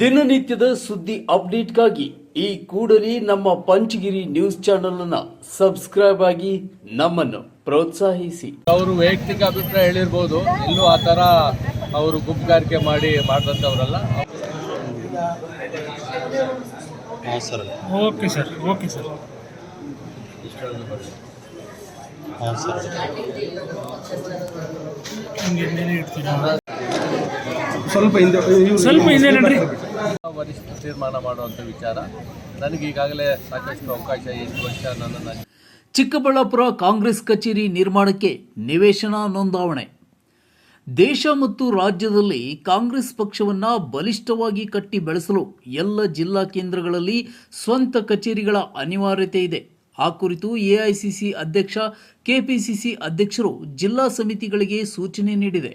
ದಿನನಿತ್ಯದ ಸುದ್ದಿ ಅಪ್ಡೇಟ್ಗಾಗಿ ಈ ಕೂಡಲೇ ನಮ್ಮ ಪಂಚಗಿರಿ ನ್ಯೂಸ್ ಚಾನೆಲ್ ಅನ್ನ ಸಬ್ಸ್ಕ್ರೈಬ್ ಆಗಿ ನಮ್ಮನ್ನು ಪ್ರೋತ್ಸಾಹಿಸಿ. ಅವರು ವೈಯಕ್ತಿಕ ಅಭಿಪ್ರಾಯ ಹೇಳಿರ್ಬೋದು. ಇಲ್ಲೂ ಆ ಥರ ಅವರು ಗುಂಪುಗಾರಿಕೆ ಮಾಡಿ ಮಾಡಿದಂಥವ್ರಲ್ಲ. Sir. Okay sir okay sir. ಹಾಂ ಸ್ವಲ್ಪ ಹಿಂದೆ ಸ್ವಲ್ಪ ಹಿಂದೆ ನಡ್ರಿ. ವರಿಷ್ಠ ತೀರ್ಮಾನ ಮಾಡುವಂತ ವಿಚಾರ. ನನಗೆ ಈಗಾಗಲೇ ಸಾಕಷ್ಟು ಅವಕಾಶ ಎಂಟು ವರ್ಷ ನನ್ನ ಚಿಕ್ಕಬಳ್ಳಾಪುರ ಕಾಂಗ್ರೆಸ್ ಕಚೇರಿ ನಿರ್ಮಾಣಕ್ಕೆ ನಿವೇಶನ ನೋಂದಾವಣೆ. ದೇಶ ಮತ್ತು ರಾಜ್ಯದಲ್ಲಿ ಕಾಂಗ್ರೆಸ್ ಪಕ್ಷವನ್ನು ಬಲಿಷ್ಠವಾಗಿ ಕಟ್ಟಿ ಬೆಳೆಸಲು ಎಲ್ಲ ಜಿಲ್ಲಾ ಕೇಂದ್ರಗಳಲ್ಲಿ ಸ್ವಂತ ಕಚೇರಿಗಳ ಅನಿವಾರ್ಯತೆ ಇದೆ. ಆ ಕುರಿತು ಎಐಸಿಸಿ ಅಧ್ಯಕ್ಷ, ಕೆಪಿಸಿಸಿ ಅಧ್ಯಕ್ಷರು ಜಿಲ್ಲಾ ಸಮಿತಿಗಳಿಗೆ ಸೂಚನೆ ನೀಡಿದೆ.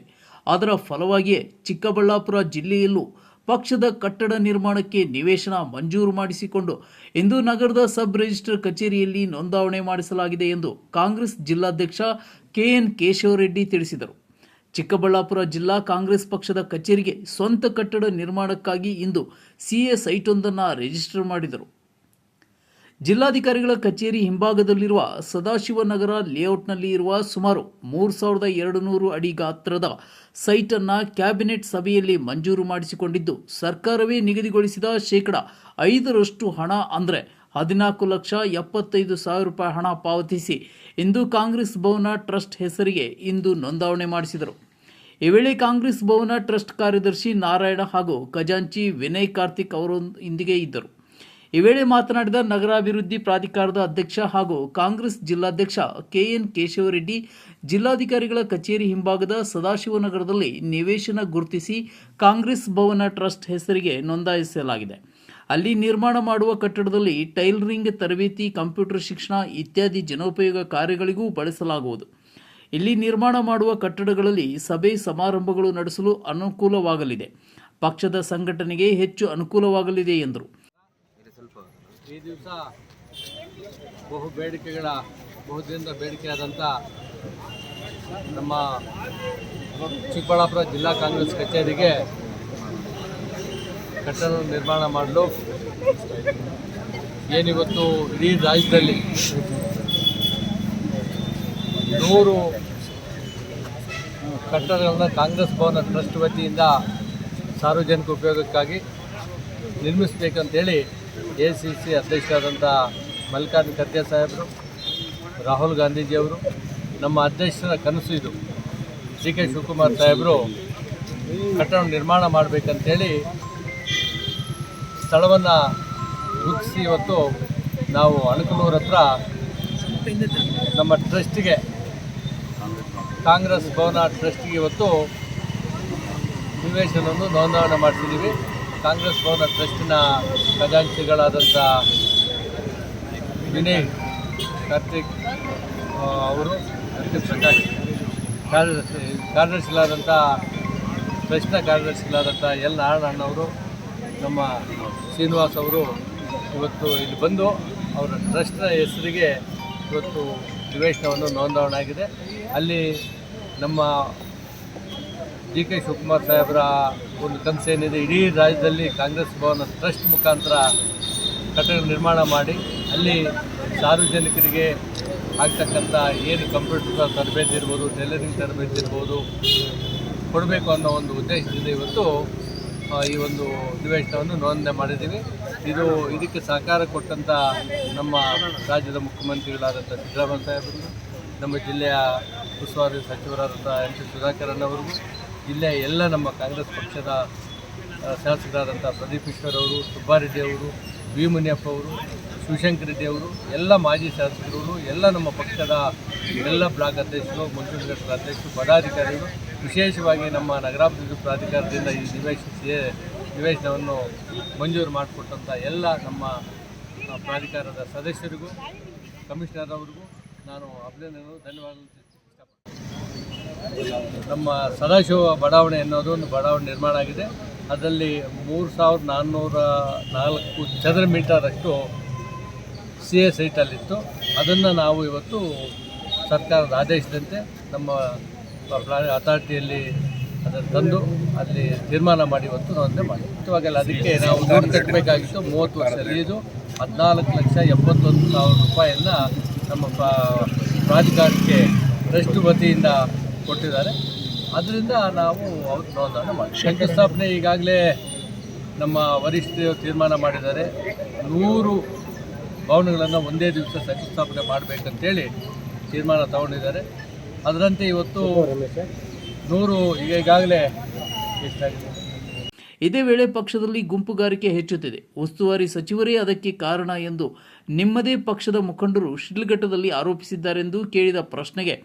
ಅದರ ಫಲವಾಗಿಯೇ ಚಿಕ್ಕಬಳ್ಳಾಪುರ ಜಿಲ್ಲೆಯಲ್ಲೂ ಪಕ್ಷದ ಕಟ್ಟಡ ನಿರ್ಮಾಣಕ್ಕೆ ನಿವೇಶನ ಮಂಜೂರು ಮಾಡಿಸಿಕೊಂಡು ಇಂದು ನಗರದ ಸಬ್ ರಿಜಿಸ್ಟರ್ ಕಚೇರಿಯಲ್ಲಿ ನೋಂದಾವಣೆ ಮಾಡಿಸಲಾಗಿದೆ ಎಂದು ಕಾಂಗ್ರೆಸ್ ಜಿಲ್ಲಾಧ್ಯಕ್ಷ ಕೆಎನ್ ಕೇಶವರೆಡ್ಡಿ ತಿಳಿಸಿದರು. ಚಿಕ್ಕಬಳ್ಳಾಪುರ ಜಿಲ್ಲಾ ಕಾಂಗ್ರೆಸ್ ಪಕ್ಷದ ಕಚೇರಿಗೆ ಸ್ವಂತ ಕಟ್ಟಡ ನಿರ್ಮಾಣಕ್ಕಾಗಿ ಇಂದು ಸಿಎ ಸೈಟೊಂದನ್ನು ರಿಜಿಸ್ಟರ್ ಮಾಡಿದರು. ಜಿಲ್ಲಾಧಿಕಾರಿಗಳ ಕಚೇರಿ ಹಿಂಭಾಗದಲ್ಲಿರುವ ಸದಾಶಿವನಗರ ಲೇಔಟ್ನಲ್ಲಿ ಇರುವ ಸುಮಾರು ಮೂರು ಸಾವಿರದ ಎರಡು ನೂರು ಅಡಿ ಗಾತ್ರದ ಸೈಟನ್ನು ಕ್ಯಾಬಿನೆಟ್ ಸಭೆಯಲ್ಲಿ ಮಂಜೂರು ಮಾಡಿಸಿಕೊಂಡಿದ್ದು, ಸರ್ಕಾರವೇ ನಿಗದಿಗೊಳಿಸಿದ ಶೇಕಡ ಐದರಷ್ಟು ಹಣ ಅಂದರೆ ಹದಿನಾಲ್ಕು ಲಕ್ಷ ಎಪ್ಪತ್ತೈದು ಸಾವಿರ ರೂಪಾಯಿ ಹಣ ಪಾವತಿಸಿ ಇಂದು ಕಾಂಗ್ರೆಸ್ ಭವನ ಟ್ರಸ್ಟ್ ಹೆಸರಿಗೆ ಇಂದು ನೋಂದಾವಣೆ ಮಾಡಿಸಿದರು. ಈ ವೇಳೆ ಕಾಂಗ್ರೆಸ್ ಭವನ ಟ್ರಸ್ಟ್ ಕಾರ್ಯದರ್ಶಿ ನಾರಾಯಣ ಹಾಗೂ ಖಜಾಂಚಿ ವಿನಯ್ ಕಾರ್ತಿಕ್ ಅವರೊಂದಿಗೆ ಇದ್ದರು. ಈ ವೇಳೆ ಮಾತನಾಡಿದ ನಗರಾಭಿವೃದ್ಧಿ ಪ್ರಾಧಿಕಾರದ ಅಧ್ಯಕ್ಷ ಹಾಗೂ ಕಾಂಗ್ರೆಸ್ ಜಿಲ್ಲಾಧ್ಯಕ್ಷ ಕೆಎನ್ ಕೇಶವರೆಡ್ಡಿ, ಜಿಲ್ಲಾಧಿಕಾರಿಗಳ ಕಚೇರಿ ಹಿಂಭಾಗದ ಸದಾಶಿವನಗರದಲ್ಲಿ ನಿವೇಶನ ಗುರುತಿಸಿ ಕಾಂಗ್ರೆಸ್ ಭವನ ಟ್ರಸ್ಟ್ ಹೆಸರಿಗೆ ನೋಂದಾಯಿಸಲಾಗಿದೆ. ಅಲ್ಲಿ ನಿರ್ಮಾಣ ಮಾಡುವ ಕಟ್ಟಡದಲ್ಲಿ ಟೈಲರಿಂಗ್, ತರಬೇತಿ, ಕಂಪ್ಯೂಟರ್ ಶಿಕ್ಷಣ ಇತ್ಯಾದಿ ಜನೋಪಯೋಗ ಕಾರ್ಯಗಳಿಗೂ ಬಳಸಲಾಗುವುದು. ಇಲ್ಲಿ ನಿರ್ಮಾಣ ಮಾಡುವ ಕಟ್ಟಡಗಳಲ್ಲಿ ಸಭೆ ಸಮಾರಂಭಗಳು ನಡೆಸಲು ಅನುಕೂಲವಾಗಲಿದೆ. ಪಕ್ಷದ ಸಂಘಟನೆಗೆ ಹೆಚ್ಚು ಅನುಕೂಲವಾಗಲಿದೆ ಎಂದರು. ಈ ದಿವಸ ಬಹು ಬೇಡಿಕೆಗಳ, ಬಹುದಿನದ ಬೇಡಿಕೆಯಾದಂಥ ನಮ್ಮ ಚಿಕ್ಕಬಳ್ಳಾಪುರ ಜಿಲ್ಲಾ ಕಾಂಗ್ರೆಸ್ ಕಚೇರಿಗೆ ಕಟ್ಟಡ ನಿರ್ಮಾಣ ಮಾಡಲು ಏನಿವತ್ತು ಇಡೀ ರಾಜ್ಯದಲ್ಲಿ ನೂರು ಕಟ್ಟಡಗಳನ್ನು ಕಾಂಗ್ರೆಸ್ ಭವನ ಟ್ರಸ್ಟ್ ವತಿಯಿಂದ ಸಾರ್ವಜನಿಕ ಉಪಯೋಗಕ್ಕಾಗಿ ನಿರ್ಮಿಸಬೇಕಂತೇಳಿ ಎ ಸಿ ಸಿ ಅಧ್ಯಕ್ಷರಾದಂಥ ಮಲ್ಲಿಕಾರ್ಜುನ ಖರ್ಗೆ ಸಾಹೇಬರು, ರಾಹುಲ್ ಗಾಂಧೀಜಿಯವರು, ನಮ್ಮ ಅಧ್ಯಕ್ಷರ ಕನಸು ಇದು. ಡಿ ಕೆ ಶಿವಕುಮಾರ್ ಸಾಹೇಬರು ಕಟ್ಟಡ ನಿರ್ಮಾಣ ಮಾಡಬೇಕಂತೇಳಿ ಸ್ಥಳವನ್ನು ಗುರುತಿಸಿ ಇವತ್ತು ನಾವು ಅಣಕನೂರ ಹತ್ರ ನಮ್ಮ ಟ್ರಸ್ಟಿಗೆ, ಕಾಂಗ್ರೆಸ್ ಭವನ ಟ್ರಸ್ಟಿಗೆ ಇವತ್ತು ನಿವೇಶನವನ್ನು ನೋಂದಣಿ ಮಾಡಿಸಿದ್ದೀವಿ ಕಾಂಗ್ರೆಸ್ ಭವನ ಟ್ರಸ್ಟಿನ ಖಜಾಂಚಿಗಳಾದಂಥ ವಿನಯ್, ಕಾರ್ತಿಕ್ ಅವರು ಕಾರ್ತಿಕ್ ಪ್ರಕಾಶ್ ಕಾರ್ಯದರ್ಶಿ, ಕಾರ್ಯದರ್ಶಿಗಳಾದಂಥ ಟ್ರಸ್ಟ್ನ ಕಾರ್ಯದರ್ಶಿಗಳಾದಂಥ ಎಲ್ ಅವರು, ನಮ್ಮ ಶ್ರೀನಿವಾಸ್ ಅವರು ಇವತ್ತು ಇಲ್ಲಿ ಬಂದು ಅವರ ಟ್ರಸ್ಟ್ನ ಹೆಸರಿಗೆ ಇವತ್ತು ನಿವೇಶನವನ್ನು ನೋಂದಾವಣೆ ಆಗಿದೆ ಅಲ್ಲಿ ನಮ್ಮ ಡಿ ಕೆ ಶಿವಕುಮಾರ್ ಸಾಹೇಬರ ಒಂದು ಕನಸೇನಿದೆ? ಇಡೀ ರಾಜ್ಯದಲ್ಲಿ ಕಾಂಗ್ರೆಸ್ ಭವನ ಟ್ರಸ್ಟ್ ಮುಖಾಂತರ ಕಟ್ಟಡ ನಿರ್ಮಾಣ ಮಾಡಿ, ಅಲ್ಲಿ ಸಾರ್ವಜನಿಕರಿಗೆ ಆಗ್ತಕ್ಕಂಥ ಏನು ಕಂಪ್ಯೂಟರ್ ತರಬೇತಿ ಇರ್ಬೋದು, ಟೈಲರಿಂಗ್ ತರಬೇತಿ ಇರ್ಬೋದು ಕೊಡಬೇಕು ಅನ್ನೋ ಒಂದು ಉದ್ದೇಶದಿಂದ ಇವತ್ತು ಈ ಒಂದು ಅಧಿವೇಶನವನ್ನು ನೋಂದಣಿ ಮಾಡಿದ್ದೀವಿ. ಇದು ಇದಕ್ಕೆ ಸಹಕಾರ ಕೊಟ್ಟಂಥ ನಮ್ಮ ರಾಜ್ಯದ ಮುಖ್ಯಮಂತ್ರಿಗಳಾದಂಥ ಸಿದ್ದರಾಮಯ್ಯ ನಮ್ಮ ಜಿಲ್ಲೆಯ ಉಸ್ತುವಾರಿ ಸಚಿವರಾದಂಥ ಎಂ ಸಿ ಸುಧಾಕರ್ ಅವರಿಗೂ ಜಿಲ್ಲೆಯ ಎಲ್ಲ ನಮ್ಮ ಕಾಂಗ್ರೆಸ್ ಪಕ್ಷದ ಶಾಸಕರಾದಂಥ ಪ್ರದೀಪ್ ಈಶ್ವರ್ ಅವರು, ಸುಬ್ಬಾರೆಡ್ಡಿ ಅವರು, ವಿ ಮುನಿಯಪ್ಪ ಅವರು, ಶಿವಶಂಕರ್ ರೆಡ್ಡಿ ಅವರು, ಎಲ್ಲ ಮಾಜಿ ಶಾಸಕರು ಎಲ್ಲ ನಮ್ಮ ಪಕ್ಷದ ಎಲ್ಲ ಬ್ಲಾಕ್ ಅಧ್ಯಕ್ಷರು ಮುನ್ಸಿಪಲ್ ಅಧ್ಯಕ್ಷರು, ಪದಾಧಿಕಾರಿಗಳು, ವಿಶೇಷವಾಗಿ ನಮ್ಮ ನಗರಾಭಿವೃದ್ಧಿ ಪ್ರಾಧಿಕಾರದಿಂದ ಈ ನಿವೇಶಿಸಿ ನಿವೇಶನವನ್ನು ಮಂಜೂರು ಮಾಡಿಕೊಟ್ಟಂಥ ಎಲ್ಲ ನಮ್ಮ ಪ್ರಾಧಿಕಾರದ ಸದಸ್ಯರಿಗೂ, ಕಮಿಷನರ್ ಅವರಿಗೂ ನಾನು ಅಭಿನಂದನೆಗಳು, ಧನ್ಯವಾದಗಳು. ನಮ್ಮ ಸದಾಶಿವ ಬಡಾವಣೆ ಅನ್ನೋದು ಒಂದು ಬಡಾವಣೆ ನಿರ್ಮಾಣ ಆಗಿದೆ. ಅದರಲ್ಲಿ ಮೂರು ಸಾವಿರದ ನಾನ್ನೂರ ನಾಲ್ಕು ಚದರ ಮೀಟರಷ್ಟು ಸಿ ಎ ಸೈಟಲ್ಲಿತ್ತು ಅದನ್ನು ನಾವು ಇವತ್ತು ಸರ್ಕಾರದ ಆದೇಶದಂತೆ ನಮ್ಮ ಅಥಾರಿಟಿಯಲ್ಲಿ ಅದನ್ನು ತಂದು ಅಲ್ಲಿ ತೀರ್ಮಾನ ಮಾಡಿ ಇವತ್ತು ನೋಂದಣಿ ಮಾಡಿ ಅದಕ್ಕೆ ನಾವು ದುಡ್ಡು ಕಟ್ಟಬೇಕಾಗಿತ್ತು ಮೂವತ್ತು ವರ್ಷ ಲೀಸು. ಹದಿನಾಲ್ಕು ಲಕ್ಷ ಎಪ್ಪತ್ತೊಂದು ಸಾವಿರ ರೂಪಾಯಿಯನ್ನು ನಮ್ಮ ಪ್ರಾ- ಪ್ರಾಧಿಕಾರಕ್ಕೆ ಟ್ರಸ್ಟ್ ವತಿಯಿಂದ ಕೊಟ್ಟಿದ್ದಾರೆ. ಅದರಿಂದ ನಾವು ಅವತ್ತು ನೋಂದಣಿ ಮಾಡಿ. ಶಂಕುಸ್ಥಾಪನೆ ಈಗಾಗಲೇ ನಮ್ಮ ವರಿಷ್ಠರು ತೀರ್ಮಾನ ಮಾಡಿದ್ದಾರೆ. ನೂರು ಭವನಗಳನ್ನು ಒಂದೇ ದಿವಸ ಶಂಕುಸ್ಥಾಪನೆ ಮಾಡಬೇಕಂತೇಳಿ ತೀರ್ಮಾನ ತಗೊಂಡಿದ್ದಾರೆ. ಅದರಂತೆ ಇವತ್ತು ನೂರು ಈಗ ಈಗಾಗಲೇ ಎಷ್ಟಾಗಿದೆ ಇದೇ ವೇಳೆ ಪಕ್ಷದಲ್ಲಿ ಗುಂಪುಗಾರಿಕೆ ಹೆಚ್ಚುತ್ತಿದೆ. ಉಸ್ತುವಾರಿ ಸಚಿವರೇ ಅದಕ್ಕೆ ಕಾರಣ ಎಂದು ನಿಮ್ಮದೇ ಪಕ್ಷದ ಮುಖಂಡರು ಶಿಡ್ಲಘಟ್ಟದಲ್ಲಿ ಆರೋಪಿಸಿದ್ದಾರೆಂದು ಕೇಳಿದ ಪ್ರಶ್ನೆಗೆ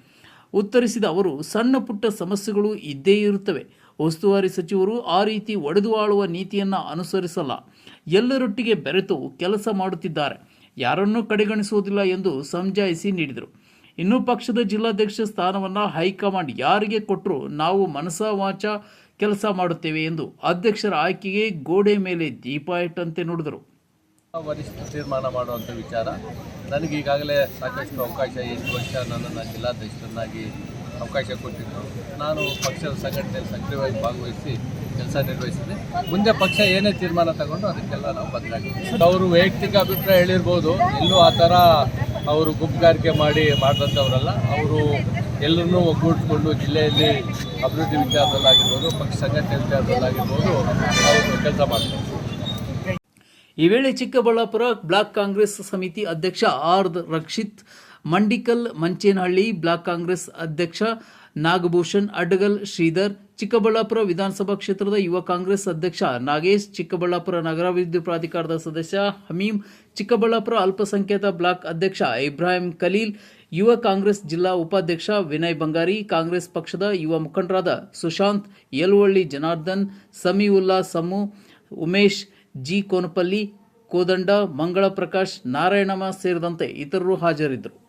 ಉತ್ತರಿಸಿದ ಅವರು, ಸಣ್ಣ ಪುಟ್ಟ ಸಮಸ್ಯೆಗಳು ಇದ್ದೇ ಇರುತ್ತವೆ. ಉಸ್ತುವಾರಿ ಸಚಿವರು ಆ ರೀತಿ ಒಡೆದು ಆಳುವ ನೀತಿಯನ್ನು ಅನುಸರಿಸಲ್ಲ. ಎಲ್ಲರೊಟ್ಟಿಗೆ ಬೆರೆತು ಕೆಲಸ ಮಾಡುತ್ತಿದ್ದಾರೆ. ಯಾರನ್ನೂ ಕಡೆಗಣಿಸುವುದಿಲ್ಲ ಎಂದು ಸಮಜಾಯಿಸಿ ನೀಡಿದರು. ಇನ್ನು ಪಕ್ಷದ ಜಿಲ್ಲಾಧ್ಯಕ್ಷ ಸ್ಥಾನವನ್ನು ಹೈಕಮಾಂಡ್ ಯಾರಿಗೆ ಕೊಟ್ಟರೂ ನಾವು ಮನಸ ವಾಚ ಕೆಲಸ ಮಾಡುತ್ತೇವೆ ಎಂದು ಅಧ್ಯಕ್ಷರ ಆಯ್ಕೆಗೆ ಗೋಡೆ ಮೇಲೆ ದೀಪ ಇಟ್ಟಂತೆ ನುಡಿದರು. ವರಿಷ್ಠ ತೀರ್ಮಾನ ಮಾಡುವಂಥ ವಿಚಾರ. ನನಗೆ ಈಗಾಗಲೇ ಸಾಕಷ್ಟು ಅವಕಾಶ ಎಂಟು ವರ್ಷ ನನ್ನನ್ನು ಜಿಲ್ಲಾಧ್ಯಕ್ಷರನ್ನಾಗಿ ಅವಕಾಶ ಕೊಟ್ಟಿದ್ದು ನಾನು ಪಕ್ಷದ ಸಂಘಟನೆಯಲ್ಲಿ ಸಕ್ರಿಯವಾಗಿ ಭಾಗವಹಿಸಿ ಕೆಲಸ ನಿರ್ವಹಿಸಿದೆ ಮುಂದೆ ಪಕ್ಷ ಏನೇ ತೀರ್ಮಾನ ತಗೊಂಡು ಅದಕ್ಕೆಲ್ಲ ನಾವು ಬದಲಾಗಿದ್ದೀವಿ. ಅವರು ವೈಯಕ್ತಿಕ ಅಭಿಪ್ರಾಯ ಹೇಳಿರ್ಬೋದು. ಎಲ್ಲೂ ಆ ಥರ ಅವರು ಗುಂಪುಗಾರಿಕೆ ಮಾಡಿ ಮಾಡಿದಂಥವರಲ್ಲ. ಅವರು ಎಲ್ಲರನ್ನೂ ಒಗ್ಗೂಡಿಸ್ಕೊಂಡು ಜಿಲ್ಲೆಯಲ್ಲಿ ಅಭಿವೃದ್ಧಿ ವಿಚಾರದಲ್ಲಾಗಿರ್ಬೋದು, ಪಕ್ಷ ಸಂಘಟನೆ ವಿಚಾರದಲ್ಲಾಗಿರ್ಬೋದು, ಅವರು ಕೆಲಸ ಮಾಡ್ತಾರೆ. ಈ ವೇಳೆ ಚಿಕ್ಕಬಳ್ಳಾಪುರ ಬ್ಲಾಕ್ ಕಾಂಗ್ರೆಸ್ ಸಮಿತಿ ಅಧ್ಯಕ್ಷ ಆರ್ ರಕ್ಷಿತ್, ಮಂಡಿಕಲ್ ಮಂಚೇನಹಳ್ಳಿ ಬ್ಲಾಕ್ ಕಾಂಗ್ರೆಸ್ ಅಧ್ಯಕ್ಷ ನಾಗಭೂಷಣ್ ಅಡ್ಡಗಲ್ ಶ್ರೀಧರ್, ಚಿಕ್ಕಬಳ್ಳಾಪುರ ವಿಧಾನಸಭಾ ಕ್ಷೇತ್ರದ ಯುವ ಕಾಂಗ್ರೆಸ್ ಅಧ್ಯಕ್ಷ ನಾಗೇಶ್, ಚಿಕ್ಕಬಳ್ಳಾಪುರ ನಗರಾಭಿವೃದ್ಧಿ ಪ್ರಾಧಿಕಾರದ ಸದಸ್ಯ ಹಮೀಂ, ಚಿಕ್ಕಬಳ್ಳಾಪುರ ಅಲ್ಪಸಂಖ್ಯಾತ ಬ್ಲಾಕ್ ಅಧ್ಯಕ್ಷ ಇಬ್ರಾಹಿಂ ಖಲೀಲ್, ಯುವ ಕಾಂಗ್ರೆಸ್ ಜಿಲ್ಲಾ ಉಪಾಧ್ಯಕ್ಷ ವಿನಯ್ ಬಂಗಾರಿ, ಕಾಂಗ್ರೆಸ್ ಪಕ್ಷದ ಯುವ ಮುಖಂಡರಾದ ಸುಶಾಂತ್, ಯಲುವಳ್ಳಿ ಜನಾರ್ದನ್, ಸಮೀವುಲ್ಲಾ ಸಮು, ಉಮೇಶ್ ಜಿ ಕೋನಪಲ್ಲಿ ಕೋದಂಡ ಮಂಗಳ ಪ್ರಕಾಶ್ ನಾರಾಯಣಮ್ಮ ಸೇರಿದಂತೆ ಇತರರು ಹಾಜರಿದ್ದರು.